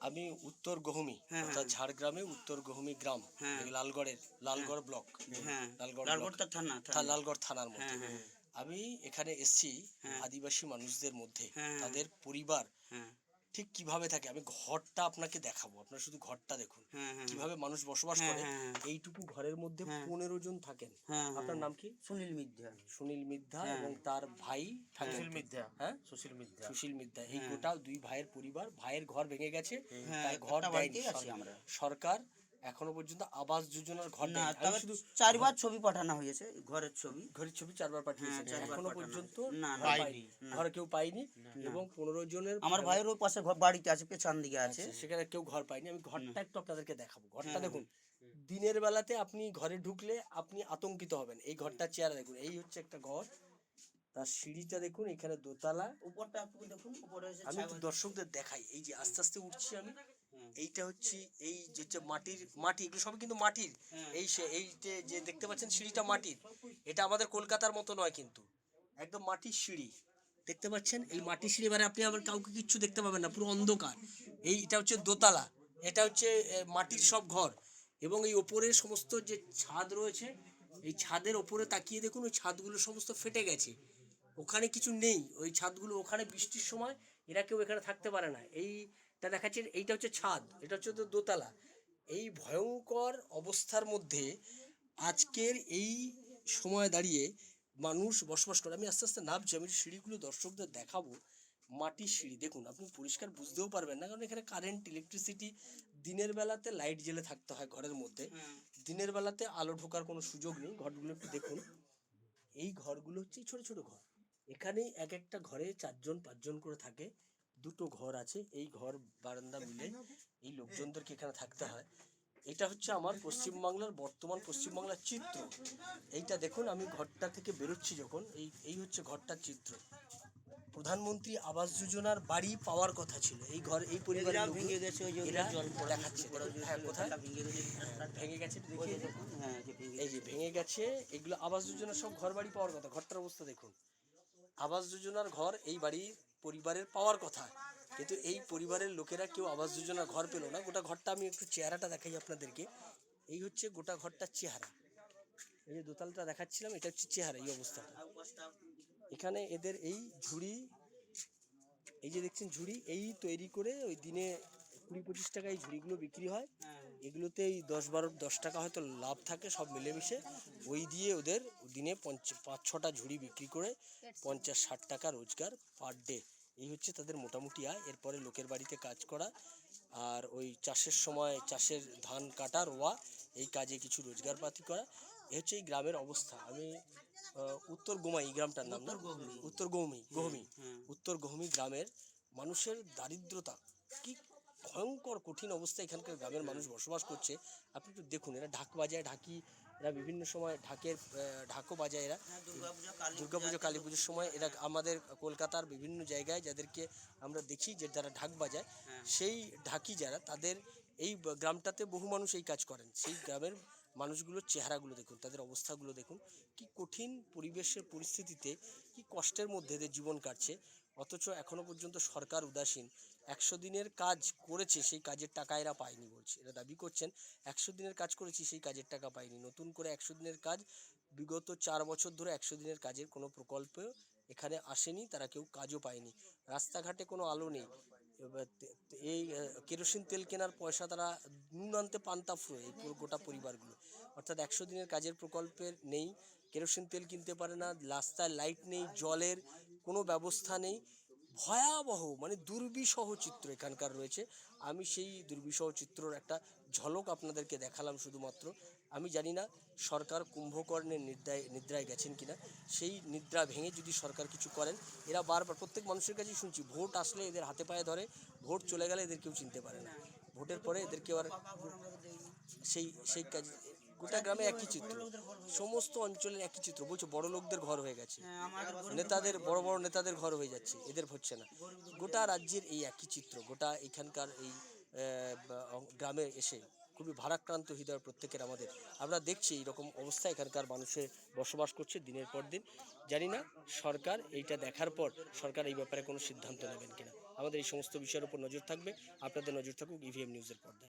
আমি উত্তর গহমি হ্যাঁ, অর্থাৎ ঝাড়গ্রামে উত্তর গহমি গ্রাম হ্যাঁ। লালগড়ের লালগড় ব্লক। হ্যাঁ। লালগড় থানা লালগড় থানার মধ্যে। আমি এখানে এসছি। আদিবাসী মানুষদের মধ্যে। তাদের পরিবার ঠিক কীভাবে থাকে? আমি ঘরটা আপনাকে দেখাবো। আপনারা শুধু ঘরটা দেখুন। হ্যাঁ হ্যাঁ কীভাবে মানুষ বসবাস হ্যাঁ, করে। হ্যাঁ, হ্যাঁ। এইটুকু ঘরের মধ্যে হ্যাঁ। পনেরো জন থাকেন। হ্যাঁ আপনার নাম কি? সুনীল মিদ্যা। সুনীল মিদ্ধা হ্যাঁ। এবং তার ভাই সুশীল মিদ্যা। হ্যাঁ? সুশীল মিদ্যা। সুশীল মিদ্ধা এই হ্যাঁ। গোটা দুই ভাইয়ের পরিবার ভাইয়ের ঘর ভেঙে গেছে হ্যাঁ, তাই ঘর সরকার। এখনও পর্যন্ত আবাস যোজনার ঘর না। তবে শুধু চারবার ছবি পাঠানো হয়েছে ঘরের ছবি। ঘরের ছবি চারবার পাঠিয়েছেন। হ্যাঁ, এখনও পর্যন্ত না, পাইনি। ঘর কেউ পাইনি এবং পনেরো জনের আমার ভাইয়ের ওই পাশে বাড়িতে আছে পেছন দিকে আছে। আচ্ছা, সেখানে কেউ ঘর পায়নি আমি ঘরটা একটু আপনাদেরকে দেখাবো। ঘরটা হ্যাঁ। দেখুন দিনের বেলাতে আপনি ঘরে ঢুকলে আপনি আতঙ্কিত হবেন। এই ঘরটা চেয়ার দেখুন এই হচ্ছে একটা ঘর। তার সিঁড়িটা দেখুন এখানে দোতলা। উপরটা একটু দেখুন উপরে এসে আমি দর্শকদের দেখাই। এই যে আস্তে আস্তে উঠছি আমি। হ্যাঁ। এইটা হচ্ছে এই যে মাটির মাটি এগুলো সবই কিন্তু মাটির। হ্যাঁ। এই এই যে দেখতে পাচ্ছেন সিঁড়িটা মাটির। এটা আমাদের কলকাতার মতো নয় কিন্তু। একদম মাটির সিঁড়ি। দেখতে পাচ্ছেন? এই মাটির সিঁড়ি মানে আপনি আবার কাউকে কিচ্ছু দেখতে পাবেন না পুরো অন্ধকার। এই এটা হচ্ছে দোতলা। এটা হচ্ছে মাটির সব ঘর। এবং এই ওপরের সমস্ত যে ছাদ রয়েছে এই ছাদের ওপরে তাকিয়ে দেখুন ওই ছাদগুলো সমস্ত ফেটে গেছে। ওখানে কিছু নেই। ওই ছাদগুলো ওখানে বৃষ্টির সময় এরা কেউ এখানে থাকতে পারে না। এইটা দেখাচ্ছে এইটা হচ্ছে ছাদ এটা হচ্ছে তো দোতলা। এই ভয়ঙ্কর অবস্থার মধ্যে আজকের এই সময় দাঁড়িয়ে মানুষ বসবাস করে। আমি আস্তে আস্তে নামছি আমি সিঁড়িগুলো দর্শকদের দেখাবো মাটির সিঁড়ি। দেখুন আপনি পরিষ্কার বুঝতেও পারবেন না কারণ এখানে কারেন্ট ইলেকট্রিসিটি দিনের বেলাতে লাইট জ্বেলে থাকতে হয় ঘরের মধ্যে। দিনের বেলাতে আলো ঢোকার কোনো সুযোগ নেই ঘরগুলো একটু দেখুন। এই ঘরগুলো হচ্ছে ছোট ছোট ঘর। এখানেই এক একটা ঘরে চারজন পাঁচজন করে থাকে। দুটো ঘর আছে। এই ঘর বারান্দা মিলে এই লোকজনদেরকে এখানে থাকতে হয়। এটা হচ্ছে আমার পশ্চিমবাংলার বর্তমান পশ্চিমবাংলার চিত্র। এইটা দেখুন আমি ঘরটা থেকে বেরোচ্ছি যখন। এই এই হচ্ছে ঘরটার চিত্র। প্রধানমন্ত্রী আবাস যোজনার বাড়ি পাওয়ার কথা ছিল। এই ঘর এই পরিবার ভেঙে গেছে এরা দেখাচ্ছে। হ্যাঁ কোথায়? ভেঙে গেছে। হ্যাঁ যে ভেঙে এই যে ভেঙে গেছে এগুলো আবাস যোজনা সব ঘর বাড়ি পাওয়ার কথা। ঘরটার অবস্থা দেখুন। আবাস যোজনার ঘর এই বাড়ির পরিবারের পাওয়ার কথা। কিন্তু এই পরিবারের লোকেরা কেউ আবাস যোজনা ঘর পেল না। গোটা ঘরটা আমি একটু চেহারাটা দেখাই আপনাদেরকে। এই হচ্ছে গোটা ঘরটার চেহারা। এই যে দোতালটা দেখাচ্ছিলাম, এটা হচ্ছে চেহারা এই অবস্থাটা এখানে এদের এই ঝুড়ি, এই যে দেখছেন ঝুড়ি, এই তৈরি করে ওই দিনে কুড়ি পঁচিশ টাকা এই ঝুড়িগুলো বিক্রি হয়। হ্যাঁ। এগুলোতে এই দশ বারো দশ টাকা হয়তো লাভ থাকে সব মিলেমিশে। ওই দিয়ে ওদের দিনে পঞ্চ পাঁচ ছটা ঝুড়ি বিক্রি করে পঞ্চাশ ষাট টাকা রোজগার পার ডে। এই হচ্ছে তাদের মোটামুটি আয়। এরপরে লোকের বাড়িতে কাজ করা আর ওই চাষের সময় চাষের ধান কাটা রোয়া এই কাজে কিছু রোজগার পাতি করা। এ হচ্ছে এই গ্রামের অবস্থা। আমি উত্তর গোমাই এই গ্রামটার নাম না? উত্তর। গৌমি। গহমি হ্যাঁ। উত্তর গহমি গ্রামের মানুষের দারিদ্রতা। কি ভয়ঙ্কর কঠিন অবস্থায় এখানকার গ্রামের মানুষ বসবাস করছে। আপনি একটু দেখুন এরা ঢাক বাজায় ঢাকি এরা বিভিন্ন সময় ঢাকের ঢাকও বাজায় এরা। দুর্গাপূজা, কালী দুর্গাপুজো পূজা, কালী পুজোর সময় এরা আমাদের কলকাতার বিভিন্ন জায়গায় যাদেরকে আমরা দেখি যে যারা ঢাক বাজায় হ্যাঁ। সেই ঢাকি যারা তাদের এই গ্রামটাতে বহু মানুষ এই কাজ করেন। সেই গ্রামের মানুষগুলোর চেহারাগুলো দেখুন তাদের অবস্থাগুলো দেখুন। কি কঠিন পরিবেশের পরিস্থিতিতে কি কষ্টের মধ্যে এদের জীবন কাটছে। অথচ এখনও পর্যন্ত সরকার উদাসীন। একশো দিনের কাজ করেছে, সেই কাজের টাকা এরা পায়নি বলছে। এরা দাবি করছেন, একশো দিনের কাজ করেছি, সেই কাজের টাকা পায়নি। নতুন করে একশো দিনের কাজ, বিগত চার বছর ধরে একশো দিনের কাজের কোনো প্রকল্প এখানে আসেনি, তারা কেউ কাজও পায়নি। রাস্তাঘাটে কোনো আলো নেই। এই কেরোসিন তেল কেনার পয়সা তারা নুন আনতে পান্তা ফুরো এই পুরো গোটা পরিবারগুলো। অর্থাৎ একশো দিনের কাজের প্রকল্পের নেই, কেরোসিন তেল কিনতে পারে না, রাস্তায় লাইট নেই, জলের কোনো ব্যবস্থা নেই। ভয়াবহ মানে দুর্বিষহ চিত্র এখানকার রয়েছে। আমি সেই দুর্বিষহ চিত্রর একটা ঝলক আপনাদেরকে দেখালাম শুধুমাত্র। আমি জানি না সরকার কুম্ভকর্ণের নিদ্রায় নিদ্রায় গেছেন কিনা। সেই নিদ্রা ভেঙে যদি সরকার কিছু করেন, এরা বারবার প্রত্যেক মানুষের কাছেই শুনছি, ভোট আসলে এদের হাতে পায়ে ধরে, ভোট চলে গেলে এদের কেউ চিনতে পারে না। ভোটের পরে এদের কেউ আর সেই সেই কাজ গোটা গ্রামে একই চিত্র। সমস্ত অঞ্চলের একই চিত্র। বলছো বড় লোকদের ঘর হয়ে গেছে। হ্যাঁ, নেতাদের বড় বড় নেতাদের ঘর হয়ে যাচ্ছে। এদের হচ্ছে না। গোটা রাজ্যের এই একই চিত্র। গোটা এখানকার এই গ্রামে এসে খুবই ভারাক্রান্ত হৃদয় প্রত্যেকের আমাদের। আমরা দেখছি এইরকম অবস্থা এখানকার মানুষের বসবাস করছে দিনের পর দিন। জানি না সরকার এইটা দেখার পর সরকার এই ব্যাপারে কোনো সিদ্ধান্ত নেবেন কিনা। আমাদের এই সমস্ত বিষয়ের উপর নজর থাকবে। আপনাদের নজর থাকুক ইভিএম নিউজের পর্দায়।